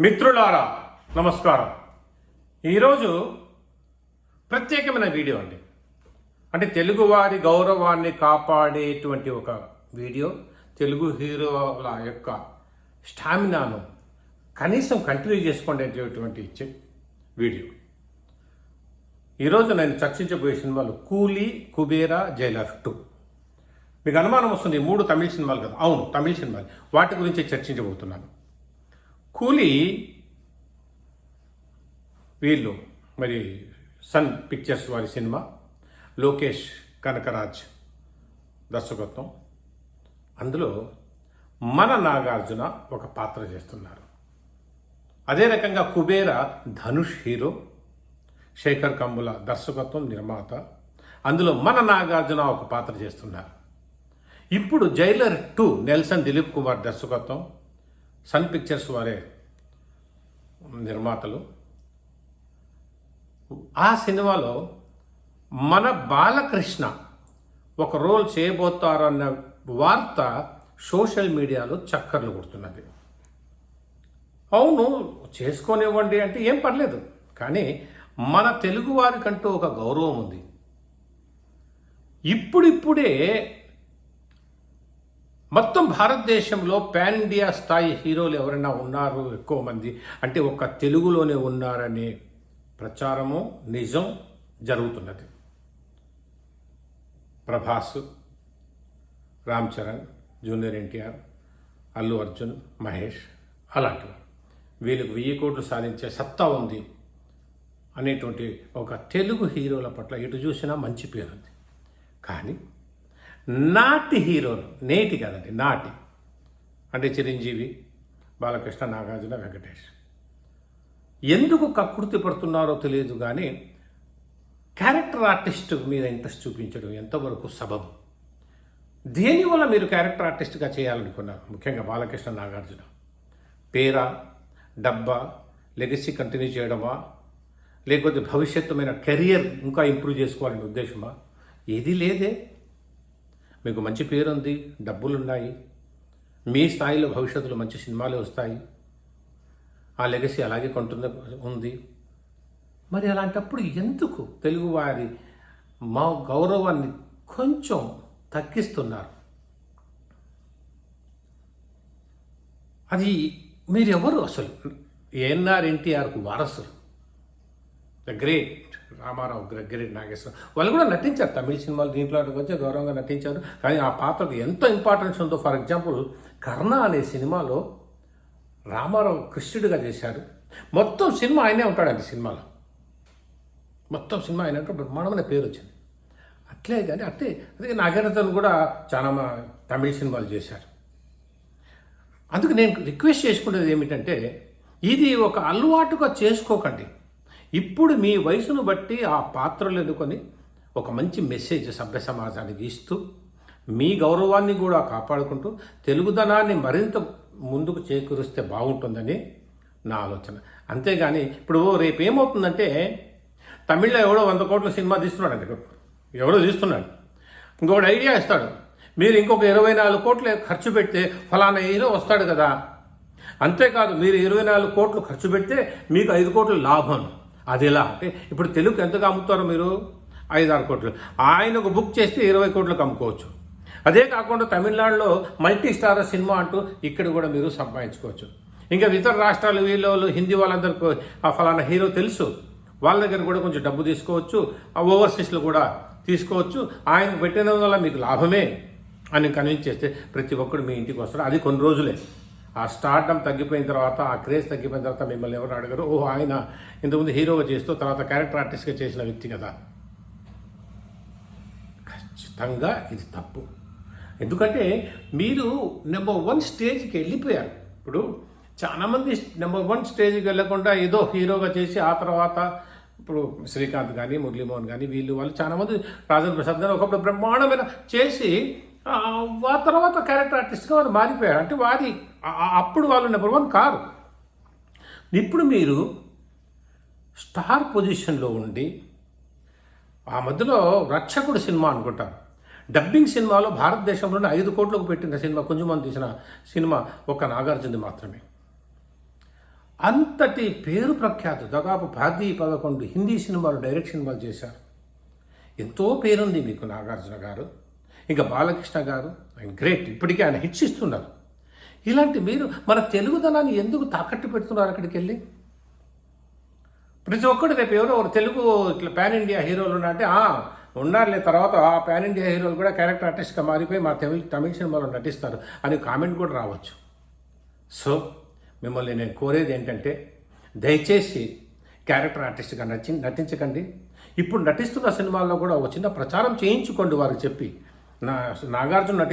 మిత్రులారా నమస్కారం. ఈరోజు ప్రత్యేకమైన వీడియో అండి. అంటే తెలుగువారి గౌరవాన్ని కాపాడేటువంటి ఒక వీడియో. తెలుగు హీరోల యొక్క స్టామినాను కనీసం కంటిన్యూ చేసుకునేటటువంటి వీడియో. ఈరోజు నేను చర్చించబోయే సినిమాలు కూలీ కుబేరా జైలర్ టూ. మీకు అనుమానం వస్తుంది మూడు తమిళ సినిమాలు కదా? అవును తమిళ సినిమాలు. వాటి గురించి చర్చించబోతున్నాను. కూలీ వీళ్ళు మరి సన్ పిక్చర్స్ వారి సినిమా లోకేష్ కనకరాజ్ దర్శకత్వం. అందులో మన నాగార్జున ఒక పాత్ర చేస్తున్నారు. అదే రకంగా కుబేర ధనుష్ హీరో శేఖర్ కంబుల దర్శకత్వం నిర్మాత. అందులో మన నాగార్జున ఒక పాత్ర చేస్తున్నారు. ఇప్పుడు జైలర్ టూ నెల్సన్ దిలీప్ కుమార్ దర్శకత్వం. సన్ పిక్చర్స్ వారే నిర్మాతలు. ఆ సినిమాలో మన బాలకృష్ణ ఒక రోల్ చేయబోతారన్న వార్త సోషల్ మీడియాలో చక్కర్లు కొడుతున్నది. అవును చేసుకోనివ్వండి అంటే ఏం పర్లేదు కానీ మన తెలుగు వారికంటూ ఒక గౌరవం ఉంది. ఇప్పుడిప్పుడే మొత్తం భారతదేశంలో పాన్ ఇండియా స్థాయి హీరోలు ఎవరైనా ఉన్నారు? ఎక్కువ మంది. అంటే ఒక్క తెలుగులోనే ఉన్నారనే ప్రచారము నిజం జరుగుతున్నది. ప్రభాస్ రామ్ చరణ్ జూనియర్ ఎన్టీఆర్ అల్లు అర్జున్ మహేష్ అలాంటివి వీళ్ళకి వెయ్యి కోట్లు సాధించే సత్తా ఉంది అనేటువంటి ఒక తెలుగు హీరోల పట్ల ఎటు చూసినా మంచి పేరు ఉంది కానీ నాటి హీరోలు నేటి కదండి నాటి. అంటే చిరంజీవి బాలకృష్ణ నాగార్జున వెంకటేష్. ఎందుకు కకృతి పడుతున్నారో తెలియదు కానీ క్యారెక్టర్ ఆర్టిస్ట్ మీద ఇంట్రెస్ట్ చూపించడం ఎంతవరకు సబబు? దేనివల్ల మీరు క్యారెక్టర్ ఆర్టిస్ట్గా చేయాలనుకున్నారు? ముఖ్యంగా బాలకృష్ణ నాగార్జున. పేరా డబ్బా లెగసీ కంటిన్యూ చేయడమా? లేకపోతే భవిష్యత్తుమైన కెరియర్ ఇంకా ఇంప్రూవ్ చేసుకోవాలనే ఉద్దేశమా? ఏది లేదే. మీకు మంచి పేరు ఉంది డబ్బులు ఉన్నాయి మీ స్థాయిలో భవిష్యత్తులో మంచి సినిమాలు వస్తాయి. ఆ లెగసీ అలాగే కొంటుంది ఉంది. మరి అలాంటప్పుడు ఎందుకు తెలుగువారి మా గౌరవాన్ని కొంచెం తగ్గిస్తున్నారు? అది మీరెవరు అసలు? ఏఎన్ఆర్ ఎన్టీఆర్కు వారసులు. The great. రామారావు గ్రగ్గిరెడ్డి గ్రేట్ నాగేశ్వర. వాళ్ళు కూడా నటించారు తమిళ సినిమాలు దీంట్లో వచ్చి గౌరవంగా నటించారు. కానీ ఆ పాత్రకు ఎంత ఇంపార్టెన్స్ ఉందో ఫర్ ఎగ్జాంపుల్ కర్ణ అనే సినిమాలో రామారావు కృష్ణుడిగా చేశారు. మొత్తం సినిమా ఆయనే ఉంటాడండి సినిమాలో. మొత్తం సినిమా ఆయన బ్రహ్మాండమైన పేరు వచ్చింది. అట్లే కానీ అట్లే. అందుకే నాగేంద్రన్ కూడా చాలా తమిళ సినిమాలు చేశారు. అందుకు నేను రిక్వెస్ట్ చేసుకునేది ఏమిటంటే ఇది ఒక అలవాటుగా చేసుకోకండి. ఇప్పుడు మీ వయసును బట్టి ఆ పాత్రలు ఎన్నుకొని ఒక మంచి మెసేజ్ సభ్య సమాజానికి ఇస్తూ మీ గౌరవాన్ని కూడా కాపాడుకుంటూ తెలుగుదనాన్ని మరింత ముందుకు చేకూరిస్తే బాగుంటుందని నా ఆలోచన. అంతేగాని ఇప్పుడు రేపు ఏమవుతుందంటే తమిళ్ళో ఎవడో వంద కోట్ల సినిమా తీస్తున్నాడండి ఎవడో తీస్తున్నాడు. ఇంకొకటి ఐడియా ఇస్తాడు. మీరు ఇంకొక ఇరవై నాలుగు కోట్లు ఖర్చు పెడితే ఫలానా హీరో వస్తాడు కదా. అంతేకాదు మీరు ఇరవై నాలుగు కోట్లు ఖర్చు పెడితే మీకు ఐదు కోట్లు లాభం. అది ఎలా అంటే ఇప్పుడు తెలుగు ఎంతగా అమ్ముతారో మీరు? ఐదు ఆరు కోట్లు. ఒక బుక్ చేస్తే ఇరవై కోట్లకు అమ్ముకోవచ్చు. అదే కాకుండా తమిళనాడులో మల్టీ స్టార్ సినిమా అంటూ ఇక్కడ కూడా మీరు సంపాదించుకోవచ్చు. ఇంకా ఇతర రాష్ట్రాలు వీళ్ళు హిందీ వాళ్ళందరికీ ఆ ఫలానా హీరో తెలుసు. వాళ్ళ దగ్గర కూడా కొంచెం డబ్బు తీసుకోవచ్చు. ఆ ఓవర్సీస్లో కూడా తీసుకోవచ్చు. ఆయన పెట్టిన వల్ల మీకు లాభమే అని కన్విన్స్ చేస్తే ప్రతి ఒక్కడు మీ ఇంటికి వస్తాడు. అది కొన్ని రోజులే. ఆ స్టార్డం తగ్గిపోయిన తర్వాత ఆ క్రేజ్ తగ్గిపోయిన తర్వాత మిమ్మల్ని ఎవరు అడగరు. ఓహో ఆయన ఇంతకుముందు హీరోగా చేస్తూ తర్వాత క్యారెక్టర్ ఆర్టిస్ట్గా చేసిన వ్యక్తి కదా. ఖచ్చితంగా ఇది తప్పు. ఎందుకంటే మీరు నెంబర్ వన్ స్టేజ్కి వెళ్ళిపోయారు. ఇప్పుడు చాలామంది నెంబర్ వన్ స్టేజ్కి వెళ్ళకుండా ఏదో హీరోగా చేసి ఆ తర్వాత ఇప్పుడు శ్రీకాంత్ కానీ మురళీమోహన్ కానీ వీళ్ళు వాళ్ళు చాలామంది రాజేంద్ర ప్రసాద్ గారు ఒకప్పుడు బ్రహ్మాండమైన చేసి ఆ తర్వాత క్యారెక్టర్ ఆర్టిస్ట్గా వాళ్ళు మారిపోయారు. అంటే వారి అప్పుడు వాళ్ళు నెంబర్ వన్ కారు. ఇప్పుడు మీరు స్టార్ పొజిషన్లో ఉండి ఆ మధ్యలో రక్షకుడు సినిమా అనుకుంటాను డబ్బింగ్ సినిమాలో భారతదేశంలోనే ఐదు కోట్లకు పెట్టిన సినిమా కొంచెం మంది తీసిన సినిమా ఒక నాగార్జునది మాత్రమే. అంతటి పేరు ప్రఖ్యాతి దాదాపు పది పదకొండు హిందీ సినిమాలు డైరెక్ట్ సినిమాలు చేశారు. ఎంతో పేరుంది మీకు నాగార్జున గారు. ఇంకా బాలకృష్ణ గారు ఆయన గ్రేట్ ఇప్పటికీ ఆయన హిట్స్ ఇస్తున్నారు. ఇలాంటి మీరు మన తెలుగుదనాన్ని ఎందుకు తాకట్టు పెడుతున్నారు అక్కడికి వెళ్ళి ప్రతి ఒక్కటి రేపు ఎవరో ఒక తెలుగు ఇట్లా పాన్ ఇండియా హీరోలు ఉన్నారంటే ఉన్నారులే తర్వాత ఆ పాన్ ఇండియా హీరోలు కూడా క్యారెక్టర్ ఆర్టిస్ట్గా మారిపోయి మా తమిళ తమిళ సినిమాలో నటిస్తారు అని కామెంట్ కూడా రావచ్చు. సో మిమ్మల్ని నేను కోరేది ఏంటంటే దయచేసి క్యారెక్టర్ ఆర్టిస్ట్గా నచ్చి నటించకండి. ఇప్పుడు నటిస్తున్న సినిమాల్లో కూడా ఒక చిన్న ప్రచారం చేయించుకోండి వారికి చెప్పి. నా నాగార్జున నటి